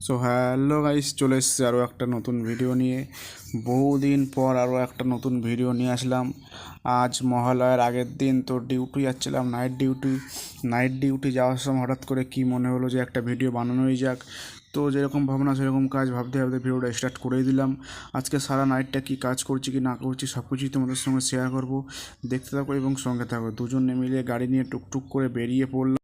So hello guys চলে এসেছি আরও একটা নতুন ভিডিও নিয়ে। বহুদিন পর আরও একটা নতুন ভিডিও নিয়ে আসলাম। আজ মহালয়ার আগের দিন তো ডিউটি যাচ্ছিলাম নাইট ডিউটি নাইট ডিউটি যাওয়ার সময় হঠাৎ করে কি মনে হলো যে একটা ভিডিও বানানোই যাক। তো যেরকম ভাবনা, সেরকম কাজ ভাবতে ভাবতে ভিডিওটা স্টার্ট করেই দিলাম। আজকে সারা নাইটটা কি কাজ করছি, কি না করছি সব কিছুই তোমাদের সঙ্গে শেয়ার করব। দেখতে থাকো এবং সঙ্গে থাকো। দুজনে মিলে গাড়ি নিয়ে টুকটুক করে বেরিয়ে পড়লাম।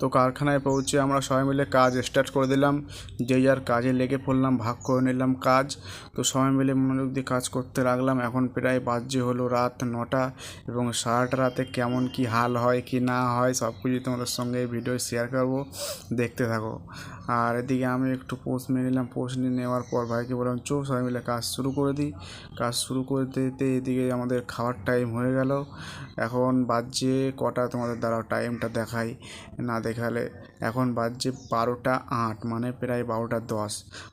তো কারখানায় পৌঁছে আমরা সবাই মিলে কাজ স্টার্ট করে দিলাম। যে যার কাজে লেগে পড়লাম, ভাগ করে নিলাম কাজ। তো সবাই মিলে মনোযোগ দিয়ে কাজ করতে লাগলাম। এখন প্রায় বাজে হলো রাত নটা এবং সারাটা রাতে কেমন কি হাল হয়, কি না হয় সব কিছু তোমাদের সঙ্গে ভিডিও শেয়ার করব। দেখতে থাকো। আর এদিকে আমি একটু পোস্ট নিয়ে নিলাম। পোস্ট নিয়ে নেওয়ার পর ভাইকে বললাম চো সবাই মিলে কাজ শুরু করে দিই। কাজ শুরু করে দিতে এদিকে আমাদের খাওয়ার টাইম হয়ে গেল। এখন বাজছে কটা, তোমাদের দ্বারা টাইমটা দেখাই। না দেখালে। এখন বাজছে বারোটা আট মানে প্রায় বারোটা দশ।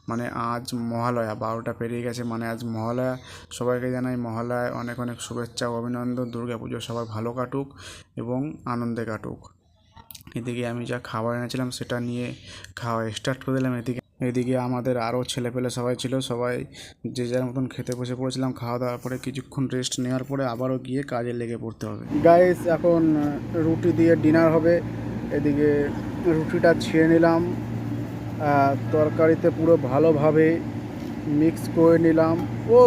মানে আজ মহালয়া, বারোটা পেরিয়ে গেছে মানে আজ মহালয়া। সবাইকে জানাই মহালয়ায় অনেক অনেক শুভেচ্ছা ও অভিনন্দন। দুর্গা পুজো সবার ভালো কাটুক এবং আনন্দে কাটুক। এদিকে আমি যা খাবার এনেছিলাম সেটা নিয়ে খাওয়া স্টার্ট করে দিলাম। এদিকে এদিকে আমাদের আরও ছেলেপেলে সবাই ছিল। সবাই যে যার মতন খেতে বসে পড়েছিলাম, খাওয়া দাওয়ার পরে কিছুক্ষণ রেস্ট নেওয়ার পরে আবারও গিয়ে কাজে লেগে পড়তে হবে। গাইস এখন রুটি দিয়ে ডিনার হবে। এদিকে রুটিটা ছিঁড়ে নিলাম। তরকারিতে পুরো ভালোভাবে মিক্স করে নিলাম। ও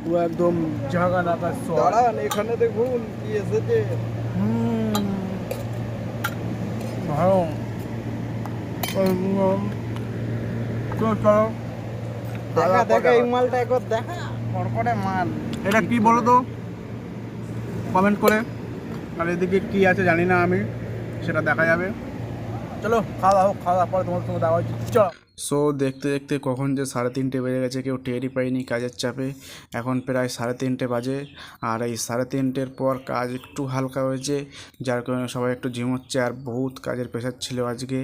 পুরো একদম জাগা নাকা দাঁড়ান এখানে দেখুন কি এসেছে। ভালো চলো চলো। দেখা দেখা এই মালটা একবার দেখা। কড়কড়ে মাল। এটা কি বলো তো? কমেন্ট করে। আর এদিকে কি আছে জানি না আমি। সেটা দেখা যাবে। চলো, খাওয়া দাওয়া খাওয়া দাওয়ার পরে তোমার সঙ্গে দেখা হচ্ছে। চলো। সো দেখতে দেখতে কখন যে সাড়ে তিনটে বেজে গেছে, কেউ টেরই পাইনি কাজের চাপে। এখন প্রায় সাড়ে তিনটে বাজে। আর এই সাড়ে তিনটের পর কাজ একটু হালকা হয়েছে, যার কারণে সবাই একটু ঝিমোচ্ছে আর বহুত কাজের প্রেশার ছিল আজকে।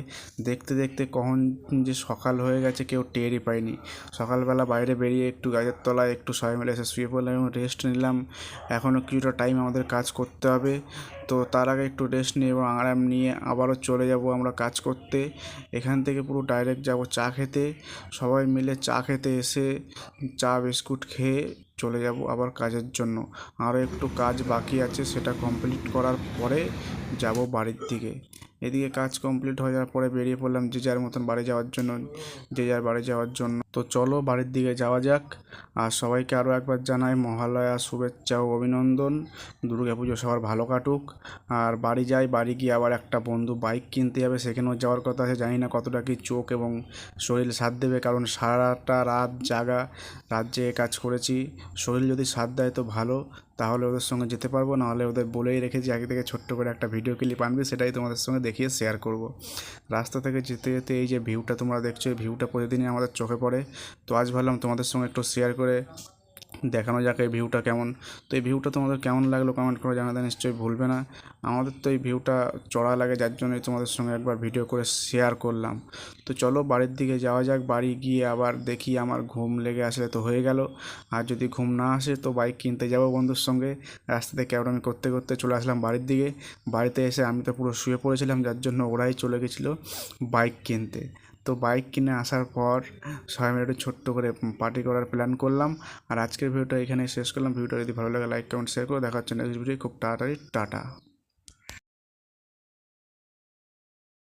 দেখতে দেখতে কখন যে সকাল হয়ে গেছে, কেউ টেরই পাইনি সকালবেলা বাইরে বেরিয়ে একটু গাছের তলায় একটু সবাই মিলে এসে শুয়ে পড়লাম এবং রেস্ট নিলাম। এখনও কিছুটা টাইম আমাদের কাজ করতে হবে। তো তার আগে একটু রেস্ট নিয়ে এবং আরাম নিয়ে আবারও চলে যাব আমরা কাজ করতে। এখান থেকে পুরো ডাইরেক্ট যাব চা খেতে। সবাই মিলে চা খেতে এসে চা, বিস্কুট খেয়ে চলে যাব আবার কাজের জন্য। আরও একটু কাজ বাকি আছে, সেটা কমপ্লিট করার পরে যাব বাড়ির দিকে। এদিকে কাজ কমপ্লিট হয়ে যাওয়ার পরে বেরিয়ে পড়লাম যে যার মতন বাড়ি যাওয়ার জন্য, যে যার বাড়ি যাওয়ার জন্য। তো চলো বাড়ির দিকে যাওয়া যাক। আর সবাইকে আরও একবার জানাই মহালয়া শুভেচ্ছা ও অভিনন্দন। দুর্গা পুজো সবার ভালো কাটুক। আর বাড়ি যাই, বাড়ি গিয়ে আবার একটা বন্ধু বাইক কিনতে যাবে, সেখানেও যাওয়ার কথা আছে। জানি না কতটা কি চোখ এবং শরীর সাথ দেবে, কারণ সারাটা রাত জাগা। রাত জেগে কাজ করেছি। শরীর যদি সাথ দেয় তো ভালো। তাহলে ওদের সঙ্গে যেতে পারব, নাহলে ওদের বলেই রেখেছি আগে থেকে ছোট্ট করে একটা ভিডিও ক্লিপ আনবে, সেটাই তোমাদের সঙ্গে দেখিয়ে শেয়ার করব। রাস্তা থেকে যেতে যেতে এই যে ভিউটা তোমরা দেখছ, এই ভিউটা প্রতিদিনই আমাদের চোখে পড়ে। তো আজ ভাবলাম তোমাদের সঙ্গে একটু শেয়ার করে দেখানো যাক এই ভিউটা কেমন। তো এই ভিউটা তোমাদের কেমন লাগল কমেন্ট করে জানাতে নিশ্চয়ই ভুলবে না। আমাদের তো এই ভিউটা চড়া লাগে, যার জন্যই তোমাদের সঙ্গে একবার ভিডিও করে শেয়ার করলাম। তো চলো বাড়ির দিকে যাওয়া যাক, বাড়ি গিয়ে আবার দেখি আমার ঘুম লেগে আসলে তো হয়ে গেল। আর যদি ঘুম না আসে তো বাইক কিনতে যাব বন্ধুর সঙ্গে। রাস্তাতে ক্যাবরামি করতে করতে চলে আসলাম বাড়ির দিকে। বাড়িতে এসে আমি তো পুরো শুয়ে পড়েছিলাম, যার জন্য ওরাই চলে গেছিল বাইক কিনতে। তো বাইক কিনে আসার পর সবাই মিলে একটু ছোট্ট করে পার্টি করার প্ল্যান করলাম। আর আজকের ভিডিওটা এখানে শেষ করলাম। ভিডিওটা যদি ভালো লাগে লাইক কমেন্ট শেয়ার করে। দেখা হচ্ছে নেক্সট ভিডিও খুব তাড়াতাড়ি, টাটা।